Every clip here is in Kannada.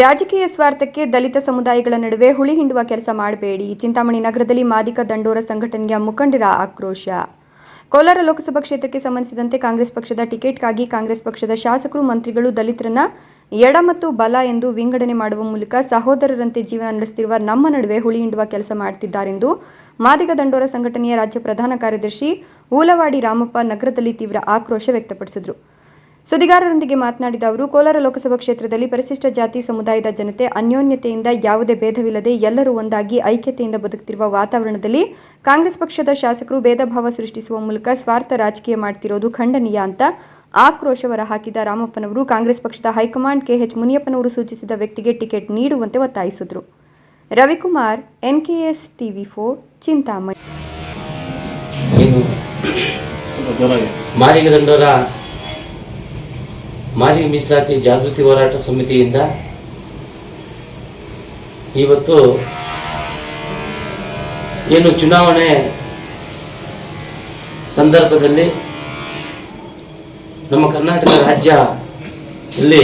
ರಾಜಕೀಯ ಸ್ವಾರ್ಥಕ್ಕೆ ದಲಿತ ಸಮುದಾಯಗಳ ನಡುವೆ ಹುಳಿ ಹಿಂಡುವ ಕೆಲಸ ಮಾಡಬೇಡಿ. ಚಿಂತಾಮಣಿ ನಗರದಲ್ಲಿ ಮಾದಿಕ ದಂಡೋರ ಸಂಘಟನೆಯ ಮುಖಂಡರ ಆಕ್ರೋಶ. ಕೋಲಾರ ಲೋಕಸಭಾ ಕ್ಷೇತ್ರಕ್ಕೆ ಸಂಬಂಧಿಸಿದಂತೆ ಕಾಂಗ್ರೆಸ್ ಪಕ್ಷದ ಟಿಕೆಟ್ಗಾಗಿ ಕಾಂಗ್ರೆಸ್ ಪಕ್ಷದ ಶಾಸಕರು, ಮಂತ್ರಿಗಳು, ದಲಿತರನ್ನ ಎಡ ಮತ್ತು ಬಲ ಎಂದು ವಿಂಗಡಣೆ ಮಾಡುವ ಮೂಲಕ ಸಹೋದರರಂತೆ ಜೀವನ ನಡೆಸುತ್ತಿರುವ ನಮ್ಮ ನಡುವೆ ಹುಳಿ ಹಿಂಡುವ ಕೆಲಸ ಮಾಡುತ್ತಿದ್ದಾರೆಂದು ಮಾದಿಗ ದಂಡೋರ ಸಂಘಟನೆಯ ರಾಜ್ಯ ಪ್ರಧಾನ ಕಾರ್ಯದರ್ಶಿ ಊಲವಾಡಿ ರಾಮಪ್ಪ ನಗರದಲ್ಲಿ ತೀವ್ರ ಆಕ್ರೋಶ ವ್ಯಕ್ತಪಡಿಸಿದರು. ಸುದ್ದಿಗಾರರೊಂದಿಗೆ ಮಾತನಾಡಿದ ಅವರು ಕೋಲಾರ ಲೋಕಸಭಾ ಕ್ಷೇತ್ರದಲ್ಲಿ ಪರಿಶಿಷ್ಟ ಜಾತಿ ಸಮುದಾಯದ ಜನತೆ ಅನ್ಯೋನ್ಯತೆಯಿಂದ ಯಾವುದೇ ಭೇದವಿಲ್ಲದೆ ಎಲ್ಲರೂ ಒಂದಾಗಿ ಐಕ್ಯತೆಯಿಂದ ಬದುಕುತ್ತಿರುವ ವಾತಾವರಣದಲ್ಲಿ ಕಾಂಗ್ರೆಸ್ ಪಕ್ಷದ ಶಾಸಕರು ಭೇದಭಾವ ಸೃಷ್ಟಿಸುವ ಮೂಲಕ ಸ್ವಾರ್ಥ ರಾಜಕೀಯ ಮಾಡ್ತಿರೋದು ಖಂಡನೀಯ ಅಂತ ಆಕ್ರೋಶ ಹೊರಹಾಕಿದ ರಾಮಪ್ಪನವರು ಕಾಂಗ್ರೆಸ್ ಪಕ್ಷದ ಹೈಕಮಾಂಡ್ ಕೆಎಚ್ ಮುನಿಯಪ್ಪನವರು ಸೂಚಿಸಿದ ವ್ಯಕ್ತಿಗೆ ಟಿಕೆಟ್ ನೀಡುವಂತೆ ಒತ್ತಾಯಿಸಿದರು. Ravikumar NKS TV four Chintamani. Madiga ಮೀಸಲಾತಿ ಜಾಗೃತಿ ಹೋರಾಟ ಸಮಿತಿಯಿಂದ ಇವತ್ತು ಏನು ಚುನಾವಣೆ ಸಂದರ್ಭದಲ್ಲಿ ನಮ್ಮ ಕರ್ನಾಟಕ ರಾಜ್ಯದಲ್ಲಿ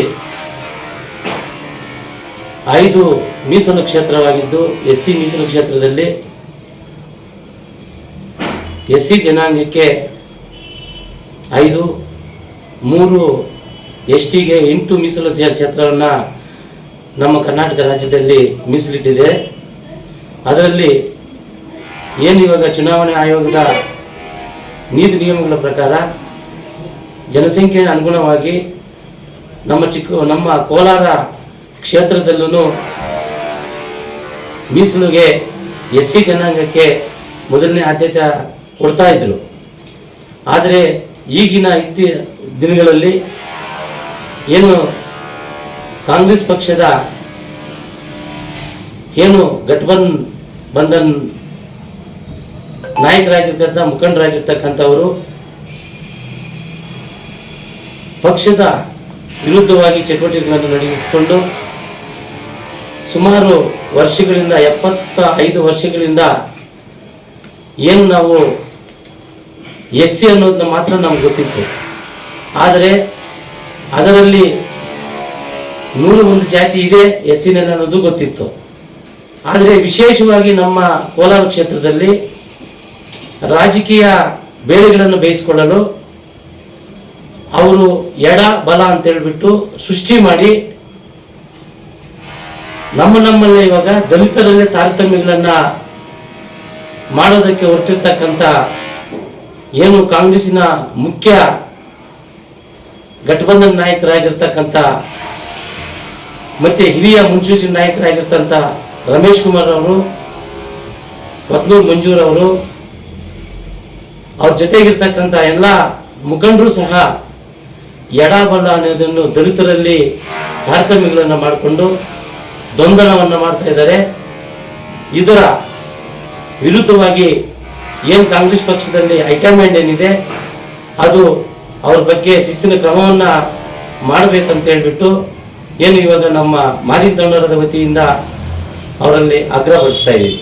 ಐದು ಮೀಸಲು ಕ್ಷೇತ್ರವಾಗಿದ್ದು ಎಸ್ ಸಿ ಮೀಸಲು ಕ್ಷೇತ್ರದಲ್ಲಿ ಎಸ್ ಸಿ ಜನಾಂಗಕ್ಕೆ ಐದು, ಮೂರು ಎಸ್ ಟಿಗೆ ಎಂಟು ಮೀಸಲು ಕ್ಷೇ- ಕ್ಷೇತ್ರವನ್ನು ನಮ್ಮ ಕರ್ನಾಟಕ ರಾಜ್ಯದಲ್ಲಿ ಮೀಸಲಿಟ್ಟಿದೆ. ಅದರಲ್ಲಿ ಏನು ಇವಾಗ ಚುನಾವಣೆ ಆಯೋಗದ ನೀತಿ ನಿಯಮಗಳ ಪ್ರಕಾರ ಜನಸಂಖ್ಯೆ ಅನುಗುಣವಾಗಿ ನಮ್ಮ ಚಿಕ್ಕ ನಮ್ಮ ಕೋಲಾರ ಕ್ಷೇತ್ರದಲ್ಲೂ ಮೀಸಲಿಗೆ ಎಸ್ ಸಿ ಜನಾಂಗಕ್ಕೆ ಮೊದಲನೇ ಆದ್ಯತೆ ಕೊಡ್ತಾ ಇದ್ರು. ಆದರೆ ಈಗಿನ ಇತ್ತಿ ದಿನಗಳಲ್ಲಿ ಏನು ಕಾಂಗ್ರೆಸ್ ಪಕ್ಷದ ಏನು ಘಟಬನ್ ಬಂಧನ್ ನಾಯಕರಾಗಿರ್ತಕ್ಕಂಥ, ಮುಖಂಡರಾಗಿರ್ತಕ್ಕಂಥವರು ಪಕ್ಷದ ವಿರುದ್ಧವಾಗಿ ಚಟುವಟಿಕೆಗಳನ್ನು ನಡೆಸಿಕೊಂಡು ಸುಮಾರು ವರ್ಷಗಳಿಂದ ಎಪ್ಪತ್ತ ಐದು ವರ್ಷಗಳಿಂದ ಏನು ನಾವು ಎಸ್ ಸಿ ಅನ್ನೋದನ್ನ ಮಾತ್ರ ನಮ್ಗೆ ಗೊತ್ತಿತ್ತು. ಆದರೆ ಅದರಲ್ಲಿ ನೂರು ಒಂದು ಜಾತಿ ಇದೆ ಎಸ್ ಸಿನಲ್ಲಿ ಅನ್ನೋದು ಗೊತ್ತಿತ್ತು. ಆದರೆ ವಿಶೇಷವಾಗಿ ನಮ್ಮ ಕೋಲಾರ ಕ್ಷೇತ್ರದಲ್ಲಿ ರಾಜಕೀಯ ಬೇಳೆಗಳನ್ನು ಬೇಯಿಸಿಕೊಳ್ಳಲು ಅವರು ಎಡ, ಬಲ ಅಂತ ಹೇಳಿಬಿಟ್ಟು ಸೃಷ್ಟಿ ಮಾಡಿ ನಮ್ಮ ನಮ್ಮಲ್ಲೇ ಇವಾಗ ದಲಿತರಲ್ಲೇ ತಾರತಮ್ಯಗಳನ್ನ ಮಾಡೋದಕ್ಕೆ ಹೊರಟಿರ್ತಕ್ಕಂಥ ಏನು ಕಾಂಗ್ರೆಸ್ಸಿನ ಮುಖ್ಯ ಗಠಬಂಧನ್ ನಾಯಕರಾಗಿರ್ತಕ್ಕಂಥ ಮತ್ತೆ ಹಿರಿಯ ಮುನ್ಸೂಚನೆ ನಾಯಕರಾಗಿರ್ತಂಥ ರಮೇಶ್ ಕುಮಾರ್ ಅವರು, ಪತ್ನೂರ್ ಮಂಜೂರ್ ಅವರು, ಅವ್ರ ಜೊತೆಗಿರ್ತಕ್ಕಂಥ ಎಲ್ಲ ಮುಖಂಡರು ಸಹ ಎಡಬಲ ಅನ್ನೋದನ್ನು ದಲಿತರಲ್ಲಿ ತಾರತಮ್ಯಗಳನ್ನು ಮಾಡಿಕೊಂಡು ದ್ವಂದ್ವವನ್ನು ಮಾಡ್ತಾ ಇದ್ದಾರೆ. ಇದರ ವಿರುದ್ಧವಾಗಿ ಏನು ಕಾಂಗ್ರೆಸ್ ಪಕ್ಷದಲ್ಲಿ ಹೈಕಮಾಂಡ್ ಏನಿದೆ, ಅದು ಅವ್ರ ಬಗ್ಗೆ ಶಿಸ್ತಿನ ಕ್ರಮವನ್ನ ಮಾಡಬೇಕಂತ ಹೇಳ್ಬಿಟ್ಟು ಏನು ಇವಾಗ ನಮ್ಮ ಮಾಲಿನ್ ತಂಡದ ವತಿಯಿಂದ ಅವರಲ್ಲಿ ಆಗ್ರಹಪಡಿಸ್ತಾ ಇದ್ದೀವಿ.